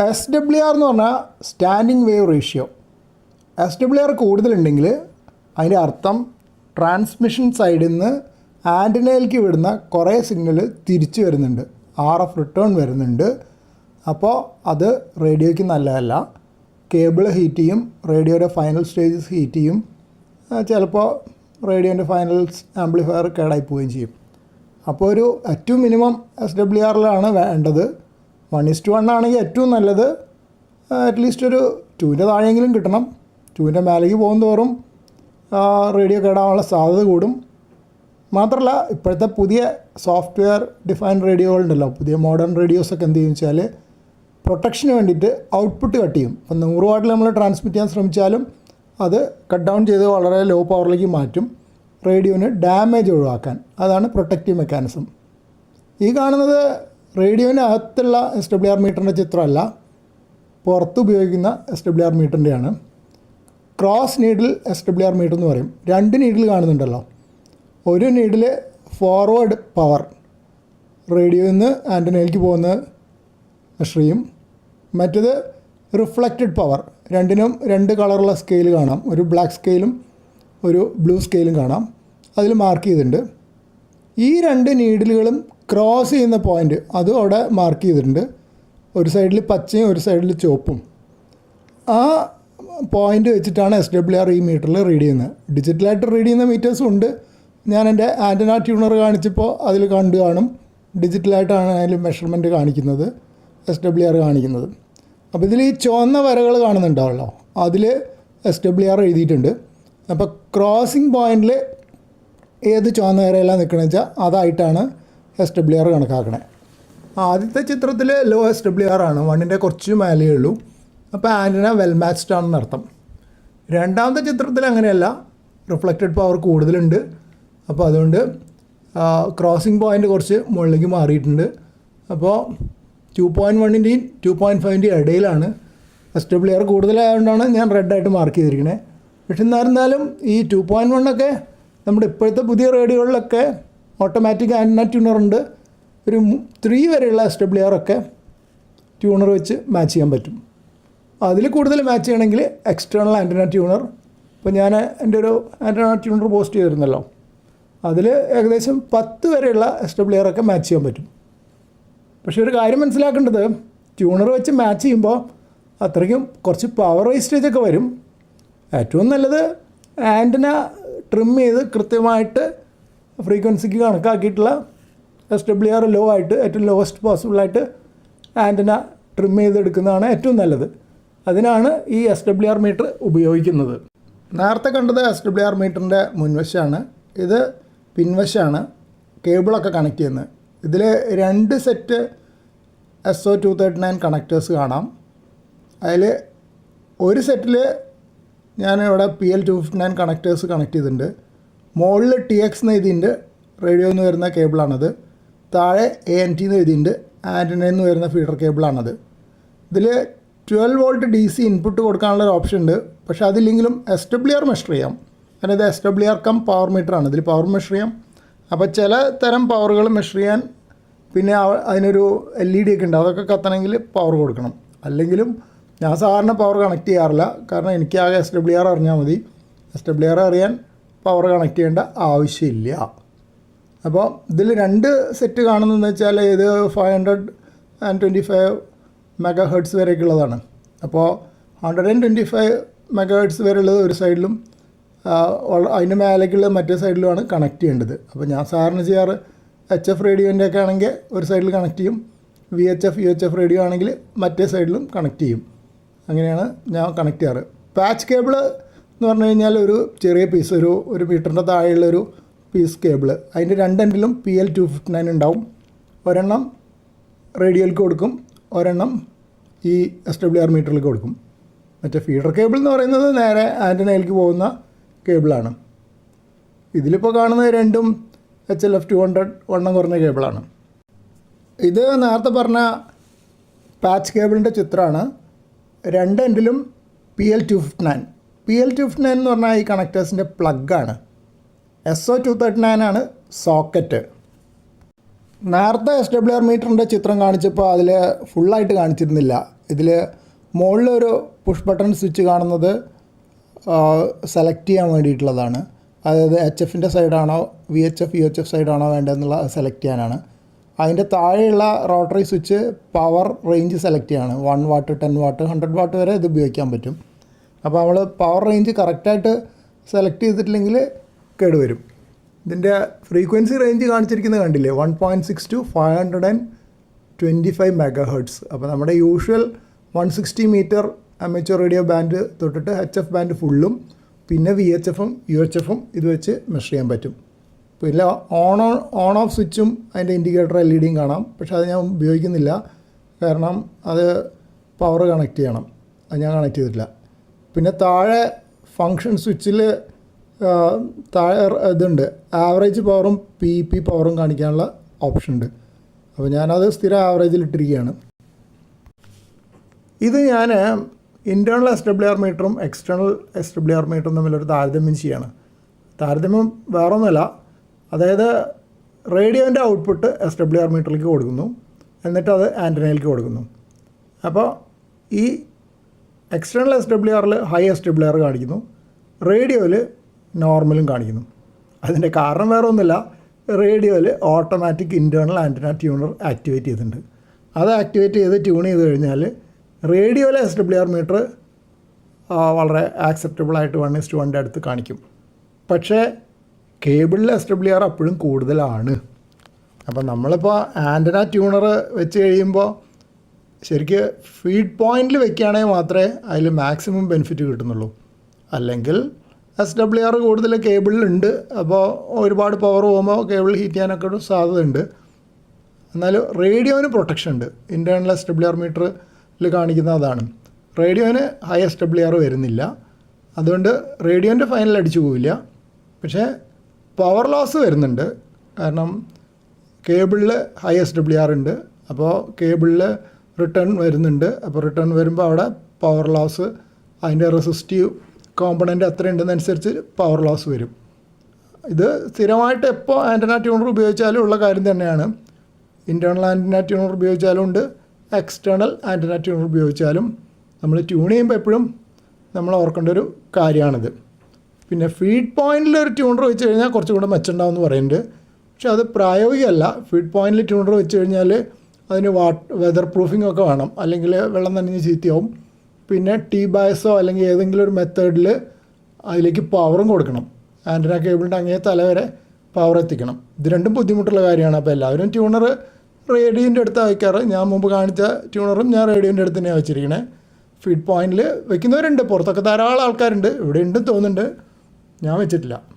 S W R എന്ന് പറഞ്ഞാൽ standing wave ratio S W R കൂടുതലുണ്ടെങ്കിൽ അതിന്റെ അർത്ഥം ട്രാൻസ്മിഷൻ സൈഡിൽ നിന്ന് ആന്റിനയിലേക്ക് വിടുന്ന കുറേ സിഗ്നൽ തിരിച്ചു വരുന്നുണ്ട്. ആർ എഫ് റിട്ടേൺ വരുന്നുണ്ട്. അപ്പോൾ അത് റേഡിയോയ്ക്ക് നല്ലതല്ല. കേബിൾ ഹീറ്റ് ചെയ്യും റേഡിയോയുടെ ഫൈനൽ സ്റ്റേജസ് ഹീറ്റ് ചെയ്യും. ചിലപ്പോൾ റേഡിയോന്റെ ഫൈനൽ ആംപ്ലിഫയർ കേടായി പോവുകയും ചെയ്യും. അപ്പോൾ ഒരു ഏറ്റവും മിനിമം എസ് ഡബ്ല്യു ആറിലാണ് വേണ്ടത്. വൺ ഇസ്റ്റ് വൺ ആണെങ്കിൽ ഏറ്റവും നല്ലത് അറ്റ്ലീസ്റ്റ് ഒരു ടൂവിന്റെ താഴെയെങ്കിലും കിട്ടണം. ടൂവിന്റെ മേലേക്ക് പോകും തോറും റേഡിയോ കേടാനുള്ള സാധ്യത കൂടും. മാത്രമല്ല ഇപ്പോഴത്തെ പുതിയ സോഫ്റ്റ്വെയർ ഡിഫൈൻ റേഡിയോകളുണ്ടല്ലോ പുതിയ മോഡേൺ റേഡിയോസൊക്കെ എന്ത് ചെയ്യും വെച്ചാൽ പ്രൊട്ടക്ഷന് വേണ്ടിയിട്ട് ഔട്ട്പുട്ട് കട്ട് ചെയ്യും. ഇപ്പം നൂറ് വാട്ടിൽ നമ്മൾ ട്രാൻസ്മിറ്റ് ചെയ്യാൻ ശ്രമിച്ചാലും അത് കട്ട് ഡൗൺ ചെയ്ത് വളരെ ലോ പവറിലേക്ക് മാറ്റും റേഡിയോന് ഡാമേജ് ഒഴിവാക്കാൻ. അതാണ് പ്രൊട്ടക്റ്റീവ് മെക്കാനിസം ഈ കാണുന്നത് റേഡിയോന് അകത്തുള്ള എസ് ഡബ്ല്യു ആർ മീറ്ററിന്റെ ചിത്രമല്ല പുറത്ത് ഉപയോഗിക്കുന്ന S W R മീറ്ററിന്റെയാണ് cross needle S W R meter എന്ന് പറയും. രണ്ട് നീഡിൽ കാണുന്നുണ്ടല്ലോ. ഒരു നീഡിൽ ഫോർവേഡ് പവർ റേഡിയോയിൽ നിന്ന് ആന്റനയിലേക്ക് പോകുന്ന ശ്രീയും മറ്റത് റിഫ്ലക്റ്റഡ് പവർ രണ്ടിനും രണ്ട് കളറുള്ള സ്കെയിൽ കാണാം. ഒരു ബ്ലാക്ക് സ്കെയിലും ഒരു ബ്ലൂ സ്കെയിലും കാണാം. അതിൽ മാർക്ക് ചെയ്തിട്ടുണ്ട്. ഈ രണ്ട് നീഡിലുകളും ക്രോസ് ചെയ്യുന്ന പോയിന്റ് അതും അവിടെ മാർക്ക് ചെയ്തിട്ടുണ്ട്. ഒരു സൈഡിൽ പച്ചയും ഒരു സൈഡിൽ ചുവപ്പും. ആ പോയിന്റ് വെച്ചിട്ടാണ് എസ് ഡബ്ല്യു ആർ ഈ മീറ്ററിൽ റീഡ് ചെയ്യുന്നത്. ഡിജിറ്റലായിട്ട് റീഡ് ചെയ്യുന്ന മീറ്റേഴ്സും ഉണ്ട്. ഞാൻ എന്റെ ആന്റന ട്യൂണർ കാണിച്ചപ്പോൾ അതിൽ കണ്ടു കാണും. ഡിജിറ്റലായിട്ടാണ് അതിൽ മെഷർമെന്റ് കാണിക്കുന്നത്. എസ് ഡബ്ല്യു ആർ കാണിക്കുന്നത്. അപ്പോൾ ഇതിൽ ഈ ചുവന്ന വരകൾ കാണുന്നുണ്ടാവല്ലോ. അതിൽ എസ് ഡബ്ല്യു ആർ എഴുതിയിട്ടുണ്ട്. അപ്പോൾ ക്രോസിംഗ് പോയിന്റിൽ ഏത് ചുവന്ന വരയെല്ലാം നിൽക്കണമെന്ന് വെച്ചാൽ അതായിട്ടാണ് എസ് ഡബ്ല്യു ആർ കണക്കാക്കണേ. ആദ്യത്തെ ചിത്രത്തിൽ ലോ എസ് ഡബ്ല്യു ആർ ആണ്. വണ്ണിന്റെ കുറച്ച് മേലേ ഉള്ളൂ. അപ്പോൾ ആന്റിന വെൽ മാച്ച്ഡ് ആണെന്ന് അർത്ഥം. രണ്ടാമത്തെ ചിത്രത്തിൽ അങ്ങനെയല്ല. റിഫ്ലക്റ്റഡ് പവർ കൂടുതലുണ്ട്. അപ്പോൾ അതുകൊണ്ട് ക്രോസിംഗ് പോയിന്റ് കുറച്ച് മുകളിലേക്ക് മാറിയിട്ടുണ്ട്. അപ്പോൾ ടു പോയിന്റ് വണ്ണിന്റെയും ടു പോയിന്റ് ഫൈവിന്റെയും ഇടയിലാണ് എസ് ഡബ്ല്യു ആർ കൂടുതലായതുകൊണ്ടാണ് ഞാൻ റെഡായിട്ട് മാർക്ക് ചെയ്തിരിക്കുന്നത് പക്ഷെ എന്നിരുന്നാലും ഈ ടു പോയിന്റ് വണ്ണൊക്കെ നമ്മുടെ ഇപ്പോഴത്തെ പുതിയ റേഡിയോകളിലൊക്കെ ഓട്ടോമാറ്റിക് ആന്റിന ട്യൂണറുണ്ട് ഒരു ത്രീ വരെയുള്ള എസ് ഡബ്ല്യു ആർ ഒക്കെ ട്യൂണർ വെച്ച് മാച്ച് ചെയ്യാൻ പറ്റും. അതിൽ കൂടുതൽ മാച്ച് ചെയ്യണമെങ്കിൽ എക്സ്റ്റേണൽ ആന്റിന ട്യൂണർ ഇപ്പോൾ ഞാൻ എന്റെ ഒരു ആന്റിന ട്യൂണർ പോസ്റ്റ് ചെയ്തിരുന്നല്ലോ. അതിൽ ഏകദേശം പത്ത് വരെയുള്ള എസ് ഡബ്ല്യു ആർ ഒക്കെ മാച്ച് ചെയ്യാൻ പറ്റും. പക്ഷേ ഒരു കാര്യം മനസ്സിലാക്കേണ്ടത് ട്യൂണർ വെച്ച് മാച്ച് ചെയ്യുമ്പോൾ അത്രയ്ക്കും കുറച്ച് പവർ വേസ്റ്റേജ് ഒക്കെ വരും. ഏറ്റവും നല്ലത് ആന്റിന ട്രിം ചെയ്ത് കൃത്യമായിട്ട് ഫ്രീക്വൻസിക്ക് കണക്കാക്കിയിട്ടുള്ള എസ് ഡബ്ല്യു ആർ ലോ ആയിട്ട് ഏറ്റവും ലോവസ്റ്റ് പോസിബിളായിട്ട് ആന്റന ട്രിം ചെയ്തെടുക്കുന്നതാണ് ഏറ്റവും നല്ലത്. അതിനാണ് ഈ എസ് ഡബ്ല്യു ആർ മീറ്റർ ഉപയോഗിക്കുന്നത്. നേരത്തെ കണ്ടത് എസ് ഡബ്ല്യു ആർ മീറ്ററിന്റെ മുൻവശമാണ് ഇത് പിൻവശമാണ് കേബിളൊക്കെ കണക്ട് ചെയ്യുന്നത്. ഇതിൽ രണ്ട് set S O two thirty nine connectors കാണാം. അതിൽ ഒരു സെറ്റിൽ ഞാൻ ഇവിടെ P L two fifty nine connectors connect ചെയ്തിട്ടുണ്ട്. മുകളിൽ ടി എക്സ് എന്ന് എഴുതിയിട്ടുണ്ട്. റേഡിയോ എന്ന് വരുന്ന കേബിളാണത്. താഴെ എ എൻ ടി എന്ന് എഴുതിയിട്ടുണ്ട്. ആന്റിന എന്ന് വരുന്ന ഫീഡർ കേബിളാണത്. ഇതിൽ twelve volt D C input കൊടുക്കാനുള്ള ഒരു ഓപ്ഷൻ ഉണ്ട്. പക്ഷേ അതില്ലെങ്കിലും എസ് ഡബ്ല്യു ആർ മെഷർ ചെയ്യാം. അതായത് S W R cum power മീറ്ററാണ് ഇതിൽ പവർ മെഷർ ചെയ്യാം. അപ്പോൾ ചില തരം പവറുകൾ മെഷർ ചെയ്യാൻ പിന്നെ അതിനൊരു എൽ ഇ ഡി ഒക്കെ ഉണ്ട്. അതൊക്കെ കത്തണമെങ്കിൽ പവർ കൊടുക്കണം. അല്ലെങ്കിലും ഞാൻ സാധാരണ പവർ കണക്ട് ചെയ്യാറില്ല. കാരണം എനിക്ക് ആകെ എസ് ഡബ്ല്യു ആർ അറിഞ്ഞാൽ മതി. എസ് ഡബ്ല്യു ആർ അറിയാൻ പവർ കണക്ട് ചെയ്യേണ്ട ആവശ്യമില്ല. അപ്പോൾ ഇതിൽ രണ്ട് സെറ്റ് കാണുന്നതെന്ന് വെച്ചാൽ ഇത് five hundred and twenty five mega hertz വരെയൊക്കെ ഉള്ളതാണ് അപ്പോൾ hundred and twenty five mega hertz വരെ ഉള്ളത് ഒരു സൈഡിലും അതിന് മേലേക്കുള്ള മറ്റേ സൈഡിലുമാണ് കണക്ട് ചെയ്യേണ്ടത്. അപ്പോൾ ഞാൻ സാധാരണ ചെയ്യാറ് എച്ച് എഫ് റേഡിയോന്റെ ഒക്കെ ആണെങ്കിൽ ഒരു സൈഡിൽ കണക്ട് ചെയ്യും. V H F U H F radio ആണെങ്കിൽ മറ്റേ സൈഡിലും കണക്ട് ചെയ്യും. അങ്ങനെയാണ് ഞാൻ കണക്ട് ചെയ്യാറ്. പാച്ച് കേബിൾ എന്ന് പറഞ്ഞു കഴിഞ്ഞാൽ ഒരു ചെറിയ പീസ് ഒരു ഒരു മീറ്ററിന്റെ താഴെയുള്ളൊരു പീസ് കേബിൾ അതിന്റെ രണ്ടെണ്ണിലും P L two fifty nine ഉണ്ടാവും. ഒരെണ്ണം റേഡിയോയിലേക്ക് കൊടുക്കും ഒരെണ്ണം ഈ എസ് ഡബ്ല്യു ആർ മീറ്ററിലേക്ക് കൊടുക്കും. മറ്റേ ഫീഡർ കേബിൾ എന്ന് പറയുന്നത് നേരെ ആന്റനയിലേക്ക് പോകുന്ന കേബിളാണ് ഇതിലിപ്പോൾ കാണുന്ന രണ്ടും H L F two hundred വണ്ണം കുറഞ്ഞ കേബിളാണ് ഇത് നേരത്തെ പറഞ്ഞ പാച്ച് കേബിളിന്റെ ചിത്രമാണ്. രണ്ട് എൻഡിലും P L two fifty nine P L two nine എന്ന് പറഞ്ഞാൽ ഈ കണക്ടേഴ്സിന്റെ പ്ലഗാണ് S O two thirty nine ആണ് സോക്കറ്റ് നേരത്തെ എസ് ഡബ്ല്യു ആർ മീറ്ററിന്റെ ചിത്രം കാണിച്ചപ്പോൾ അതിൽ ഫുള്ളായിട്ട് കാണിച്ചിരുന്നില്ല. ഇതിൽ മുകളിലൊരു പുഷ് ബട്ടൺ സ്വിച്ച് കാണുന്നത് സെലക്ട് ചെയ്യാൻ വേണ്ടിയിട്ടുള്ളതാണ്. അതായത് എച്ച് എഫിന്റെ സൈഡാണോ V H F U H F സൈഡാണോ വേണ്ടതെന്നുള്ള സെലക്ട് ചെയ്യാനാണ്. അതിന്റെ താഴെയുള്ള rotary switch power range select ചെയ്യാണ്. One watt ten watt hundred watt വരെ ഇത് ഉപയോഗിക്കാൻ പറ്റും. അപ്പോൾ നമ്മൾ പവർ റേഞ്ച് കറക്റ്റായിട്ട് സെലക്ട് ചെയ്തിട്ടില്ലെങ്കിൽ കേടുവരും ഇതിന്റെ ഫ്രീക്വൻസി റേഞ്ച് കാണിച്ചിരിക്കുന്നത് കണ്ടില്ലേ? One point six two five hundred and twenty five mega hertz അപ്പോൾ നമ്മുടെ usual one sixty metre amateur radio band തൊട്ടിട്ട് എച്ച് എഫ് ബാൻഡ് ഫുള്ളും പിന്നെ വി എച്ച് എഫും യു എച്ച് എഫും ഇത് വെച്ച് മെഷർ ചെയ്യാൻ പറ്റും. പിന്നെ ഓൺ ഓൺ ഓഫ് സ്വിച്ചും അതിന്റെ ഇൻഡിക്കേറ്റർ എൽ ഇ ഡിയും കാണാം. പക്ഷേ അത് ഞാൻ ഉപയോഗിക്കുന്നില്ല. കാരണം അത് പവർ കണക്ട് ചെയ്യണം. അത് ഞാൻ കണക്ട് ചെയ്തിട്ടില്ല. പിന്നെ താഴെ ഫങ്ഷൻ സ്വിച്ചിൽ താഴെ ഇതുണ്ട്. ആവറേജ് പവറും പി പി പവറും കാണിക്കാനുള്ള ഓപ്ഷൻ ഉണ്ട്. അപ്പോൾ ഞാനത് സ്ഥിരം ആവറേജിൽ ഇട്ടിരിക്കുകയാണ്. ഇത് ഞാൻ ഇന്റേർണൽ എസ് ഡബ്ല്യു ആർ മീറ്ററും എക്സ്റ്റേണൽ എസ് ഡബ്ല്യു ആർ മീറ്ററും തമ്മിലൊരു താരതമ്യം ചെയ്യാണ്. താരതമ്യം വേറൊന്നുമല്ല. അതായത് റേഡിയോന്റെ ഔട്ട്പുട്ട് എസ് ഡബ്ല്യു ആർ മീറ്ററിലേക്ക് കൊടുക്കുന്നു. എന്നിട്ട് അത് ആന്റനയിലേക്ക് കൊടുക്കുന്നു. അപ്പോൾ ഈ എക്സ്റ്റേണൽ എസ് ഡബ്ല്യു ആറിൽ ഹൈ എസ് ഡബ്ല്യു ആർ കാണിക്കുന്നു. റേഡിയോയിൽ നോർമലും കാണിക്കുന്നു. അതിന്റെ കാരണം വേറെ ഒന്നുമില്ല റേഡിയോയിൽ automatic internal antenna tuner activate ചെയ്തിട്ടുണ്ട്. അത് ആക്ടിവേറ്റ് ചെയ്ത് ട്യൂൺ ചെയ്ത് കഴിഞ്ഞാൽ റേഡിയോയിലെ എസ് ഡബ്ല്യു ആർ മീറ്റർ വളരെ ആക്സെപ്റ്റബിൾ ആയിട്ട് വൺ എസ് ടു വണ്ണിന്റെ അടുത്ത് കാണിക്കും. പക്ഷേ കേബിളിലെ എസ് ഡബ്ല്യു ആർ അപ്പോഴും കൂടുതലാണ്. അപ്പോൾ നമ്മളിപ്പോൾ ആന്റന ട്യൂണർ വെച്ച് കഴിയുമ്പോൾ ശരിക്ക് ഫീഡ് പോയിന്റിൽ വെക്കുകയാണെങ്കിൽ മാത്രമേ അതിൽ മാക്സിമം ബെനിഫിറ്റ് കിട്ടുന്നുള്ളൂ. അല്ലെങ്കിൽ എസ് ഡബ്ല്യു ആർ കൂടുതൽ കേബിളിലുണ്ട് അപ്പോൾ ഒരുപാട് പവർ പോകുമ്പോൾ കേബിൾ ഹീറ്റ് ചെയ്യാനൊക്കെ ഒരു സാധ്യതയുണ്ട്. എന്നാലും റേഡിയോന് പ്രൊട്ടക്ഷൻ ഉണ്ട്. ഇന്റേർണൽ എസ് ഡബ്ല്യു ആർ മീറ്ററിൽ കാണിക്കുന്ന അതാണ് റേഡിയോന് ഹൈ എസ് ഡബ്ല്യു ആർ വരുന്നില്ല. അതുകൊണ്ട് റേഡിയോന്റെ ഫൈനൽ അടിച്ചു പോവില്ല. പക്ഷേ പവർ ലോസ് വരുന്നുണ്ട്. കാരണം കേബിളിൽ ഹൈ എസ് ഡബ്ല്യു ആർ ഉണ്ട്. അപ്പോൾ കേബിളിൽ റിട്ടേൺ വരുന്നുണ്ട്. അപ്പോൾ റിട്ടേൺ വരുമ്പോൾ അവിടെ പവർ ലോസ് അതിന്റെ റെസിസ്റ്റീവ് കോമ്പണന്റ് അത്ര ഉണ്ടെന്നനുസരിച്ച് പവർ ലോസ് വരും. ഇത് സ്ഥിരമായിട്ട് എപ്പോൾ ആന്റന ട്യൂണർ ഉപയോഗിച്ചാലും ഉള്ള കാര്യം തന്നെയാണ്. ഇന്റേർണൽ ആന്റന ട്യൂണർ ഉപയോഗിച്ചാലും ഉണ്ട് എക്സ്റ്റേണൽ ആന്റന ട്യൂണർ ഉപയോഗിച്ചാലും. നമ്മൾ ട്യൂൺ ചെയ്യുമ്പോൾ എപ്പോഴും നമ്മൾ ഓർക്കേണ്ട ഒരു കാര്യമാണിത്. പിന്നെ ഫീഡ് പോയിന്റിൽ ഒരു ട്യൂണർ വെച്ച് കഴിഞ്ഞാൽ കുറച്ചും കൂടെ മെച്ചമുണ്ടാവും എന്ന് പറയുന്നുണ്ട്. പക്ഷെ അത് പ്രായോഗികമല്ല. ഫീഡ് പോയിന്റിൽ ട്യൂണർ വെച്ച് കഴിഞ്ഞാൽ അതിന് വാട്ട് വെതർ പ്രൂഫിംഗ് ഒക്കെ വേണം. അല്ലെങ്കിൽ വെള്ളം നനഞ്ഞ് ചീത്തയാവും. പിന്നെ ടീ ബായസോ അല്ലെങ്കിൽ ഏതെങ്കിലും ഒരു മെത്തേഡിൽ അതിലേക്ക് പവറും കൊടുക്കണം. ആന്റന കേബിളിന്റെ അങ്ങേ തല വരെ പവർ എത്തിക്കണം. ഇത് രണ്ടും ബുദ്ധിമുട്ടുള്ള കാര്യമാണ്. അപ്പോൾ എല്ലാവരും ട്യൂണർ റേഡിയോന്റെ അടുത്ത് വയ്ക്കാറ്. ഞാൻ മുമ്പ് കാണിച്ച ട്യൂണറും ഞാൻ റേഡിയോന്റെ അടുത്ത് തന്നെയാണ് വെച്ചിരിക്കണേ ഫീഡ് പോയിന്റിൽ വെക്കുന്നവരുണ്ട്. പുറത്തൊക്കെ ധാരാളം ആൾക്കാരുണ്ട്. ഇവിടെ ഉണ്ടെന്ന് തോന്നുന്നുണ്ട്. ഞാൻ വെച്ചിട്ടില്ല.